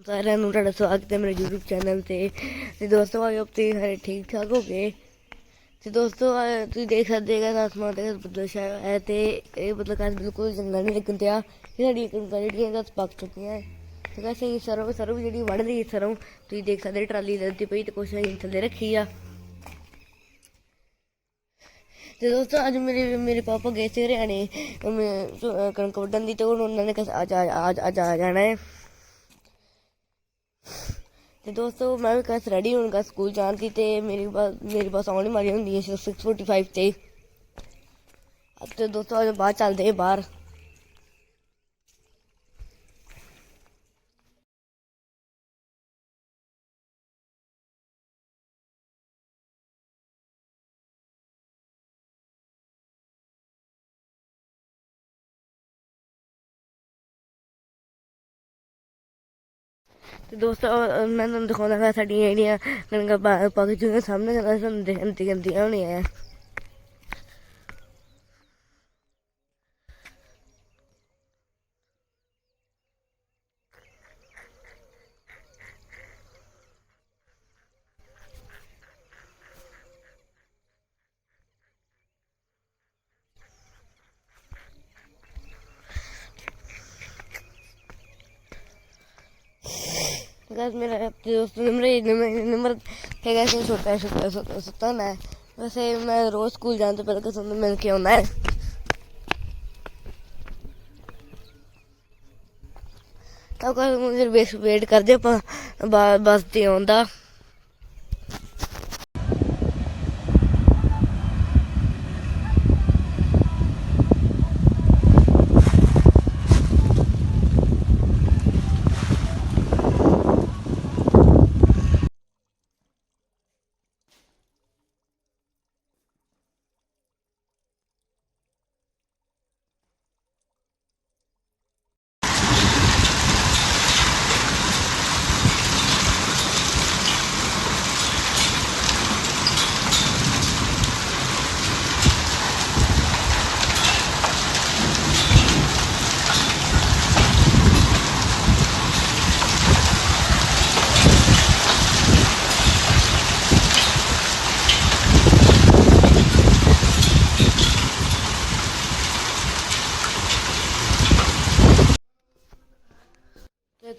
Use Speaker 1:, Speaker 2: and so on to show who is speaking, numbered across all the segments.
Speaker 1: ਸਾਰਿਆਂ ਨੂੰ ਤੁਹਾਡਾ ਸਵਾਗਤ ਹੈ ਮੇਰੇ YouTube ਚੈਨਲ ਤੇ। ਤੇ ਦੋਸਤੋ ਆਇਓ ਤੁਸੀਂ ਸਾਰੇ ਠੀਕ ਠਾਕ ਹੋ ਗਏ ਤੇ ਦੋਸਤੋ ਤੁਸੀਂ ਦੇਖ ਸਕਦੇ ਹੋ ਕਿ ਆਸਮਾਨ ਤੇ ਬੱਦਲ ਛਾਇਆ ਹੈ ਤੇ ਇਹ ਬੱਦਲ ਕਾਸ ਬਿਲਕੁਲ ਚੰਗਾ ਨਹੀਂ ਲੱਗਣ ਦਿਆ। ਇਹ ਸਾਡੀ ਕਣਕਾਂ ਜਿਹੜੀਆਂ ਗਸ ਪੱਕ ਚੁੱਕੀਆਂ ਹੈ। ਤੇ ਕਹਿੰਦੇ ਅਸੀਂ ਸਰੋਂ ਸਰੋਂ ਜਿਹੜੀ ਵੱਢ ਰਹੀ ਸਰੋਂ, ਤੁਸੀਂ ਦੇਖ ਸਕਦੇ ਟਰਾਲੀ ਲੱਦੀ ਪਈ ਤੇ ਕੁਛ ਅਸੀਂ ਥੱਲੇ ਰੱਖੀ ਆ। ਤੇ ਦੋਸਤੋ, ਅੱਜ ਮੇਰੇ ਮੇਰੇ ਪਾਪਾ ਗਏ ਸੀ ਹਰਿਆਣੇ। ਕਣਕ ਵੱਢਣ ਦੀ ਤੇ ਹੁਣ ਉਹਨਾਂ ਨੇ ਅੱਜ ਅੱਜ ਅੱਜ ਆ ਜਾਣਾ ਹੈ। ਤੇ ਦੋਸਤੋ, ਮੈਂ ਵੀ ਕਸ ਰੈਡੀ ਹੋਣ ਦਾ ਸਕੂਲ ਜਾਣ ਦੀ ਤੇ ਮੇਰੀ ਬੱਸ ਮੇਰੀ ਬੱਸ ਆਉਣ ਹੀ ਵਾਲੀ ਹੁੰਦੀ ਹੈ 6:45 ਤੇ। ਤੇ ਦੋਸਤੋ, ਅੱਜ ਬਾਅਦ ਚੱਲਦੇ ਹਾਂ ਬਾਹਰ। ਤੇ ਦੋਸਤੋ ਅਹ ਮੈਂ ਤੁਹਾਨੂੰ ਦਿਖਾਉਂਦਾ ਹਾਂ ਸਾਡੀਆਂ ਜਿਹੜੀਆਂ ਕਣਕਾਂ ਪਾ- ਕੇ ਚੁੱਕੀਆਂ, ਸਾਹਮਣੇ ਕਣਕਾਂ ਸਾਨੂੰ ਦੀ ਗੰਦੀਆਂ ਹੋਣੀਆਂ ਆ। ਗਾਇਸ ਮੇਰਾ ਆਪਣੇ ਦੋਸਤ ਨੰਬਰ ਨੰਬਰ ਨੰਬਰ ਹੈਗਾ ਸੀ ਛੋਟਾ ਛੋਟਾ ਛੋਟਾ ਸੁੱਤਾ ਮੈਂ ਵੈਸੇ ਮੈਂ ਰੋਜ਼ ਸਕੂਲ ਜਾਣ ਤੋਂ ਪਹਿਲਾਂ ਕਿਸੇ ਨੂੰ ਮਿਲ ਕੇ ਆਉਂਦਾ। ਹੈ ਤਾਂ ਕੋਈ ਮੁझे ਵੇਟ ਵੇਟ ਕਰਦੇ ਆਪਾਂ, ਬਾ- ਬੱਸ ਤੇ ਆਉਂਦਾ।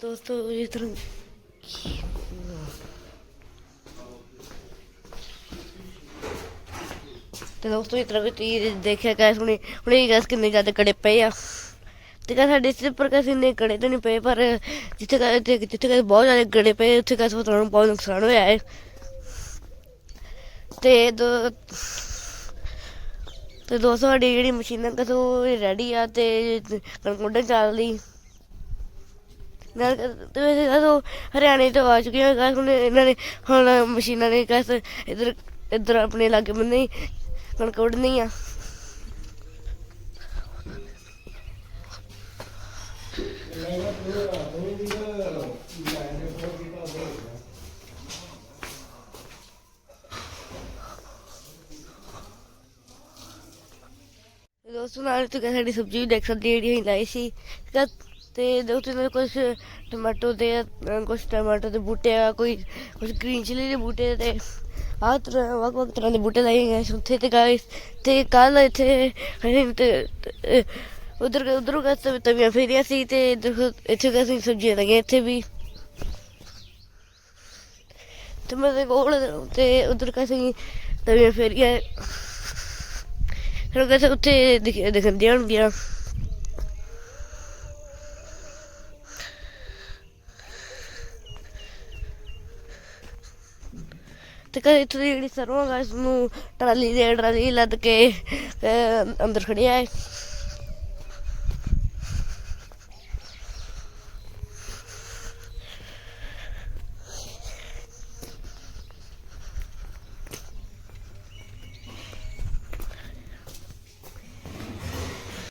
Speaker 1: ਤੇ ਦੋਸਤੋ ਇਸ ਤਰ੍ਹਾਂ ਤੇ ਦੋਸਤੋ, ਇਸ ਤਰ੍ਹਾਂ ਵੀ ਤੁਸੀਂ ਦੇਖਿਆ ਗੈਸ ਹੁਣੇ ਹੁਣੇ ਗੈਸ ਕਿੰਨੇ ਜ਼ਿਆਦਾ ਕੜੇ ਪਏ ਆ। ਤੇ ਕਾ ਸਾਡੇ ਇਸ ਪਰ ਕਾ ਇੰਨੇ ਕੜੇ ਤਾਂ ਨਹੀਂ ਪਏ, ਪਰ ਜਿੱਥੇ ਕਾ ਜਿੱਥੇ ਜਿੱਥੇ ਕਾ ਬਹੁਤ ਜ਼ਿਆਦਾ ਕੜੇ ਪਏ, ਉੱਥੇ ਕਾ ਤੁਹਾਨੂੰ ਬਹੁਤ ਨੁਕਸਾਨ ਹੋਇਆ ਹੈ। ਤੇ ਦੋ ਤੇ ਦੋਸਤੋ, ਸਾਡੀ ਜਿਹੜੀ ਮਸ਼ੀਨਾਂ ਕਾ ਉਹ ਰੈਡੀ ਆ ਤੇ ਕਣਕ ਚੱਲ ਰਹੀ। ਨਾਲ ਤੇ ਵੈਸੇ ਹਰਿਆਣੇ ਤੋਂ ਆ ਚੁੱਕੇ ਹਾਂ ਗਾਇਸ ਹੁਣ ਇਹਨਾਂ ਨੇ ਹੁਣ ਮਸ਼ੀਨਾਂ ਨੇ ਗਾਇਸ ਇਧਰ ਇਧਰ ਆਪਣੇ ਲਾਗੇ ਬੰਨੇ ਕਣਕ ਵੱਢਣੀ ਆ। ਦੋਸਤੋ, ਨਾਲ ਤੁਸੀਂ ਸਾਡੀ ਸਬਜ਼ੀ ਵੀ ਦੇਖ ਸਕਦੇ ਜਿਹੜੀ ਅਸੀਂ ਲਾਈ ਸੀ। ਤੇ ਉੱਥੇ ਨਾਲ ਕੁਝ ਟਮਾਟੋ ਦੇ, ਅਹ ਕੁਝ ਟਮਾਟੋ ਦੇ ਬੂਟੇ ਆ, ਕੋਈ ਕੁਝ ਗ੍ਰੀਨ ਚਿਲੀ ਦੇ ਬੂਟੇ ਤੇ ਆਹ ਤਰ੍ਹਾਂ ਵੱਖ ਵੱਖ ਤਰ੍ਹਾਂ ਦੇ ਬੂਟੇ ਲਾਏ ਗਏ ਉੱਥੇ ਤੇ ਗਾਇਸ ਤੇ ਕੱਲ ਇੱਥੇ ਅਸੀਂ ਉਧਰ ਉਧਰ ਗਾਇਸ ਤਵੀਆਂ ਫੇਰੀਆਂ ਸੀ ਤੇ ਇੱਧਰ- ਇੱਥੇ ਗਾਇਸ ਸਬਜ਼ੀਆਂ ਲੱਗੀਆਂ ਇੱਥੇ ਵੀ। ਤੇ ਮੈਂ ਕੋਲ ਤੇ ਉਧਰ ਕਾਸੀ ਤਵੀਆਂ ਫੇਰੀਆਂ। ਫਿਰ ਕਹਿੰਦੇ ਉੱਥੇ ਦਿਖ- ਦਿਖੰਦੀਆਂ ਤੇ ਕਦੇ ਇੱਥੇ ਦੀ ਜਿਹੜੀ ਸਰੋਂ ਗਾ ਇਸ ਨੂੰ ਟਰਾਲੀ ਦੇ ਟਰਾਲੀ ਲੱਦ ਕੇ ਅੰਦਰ ਖੜਿਆ ਹੈ।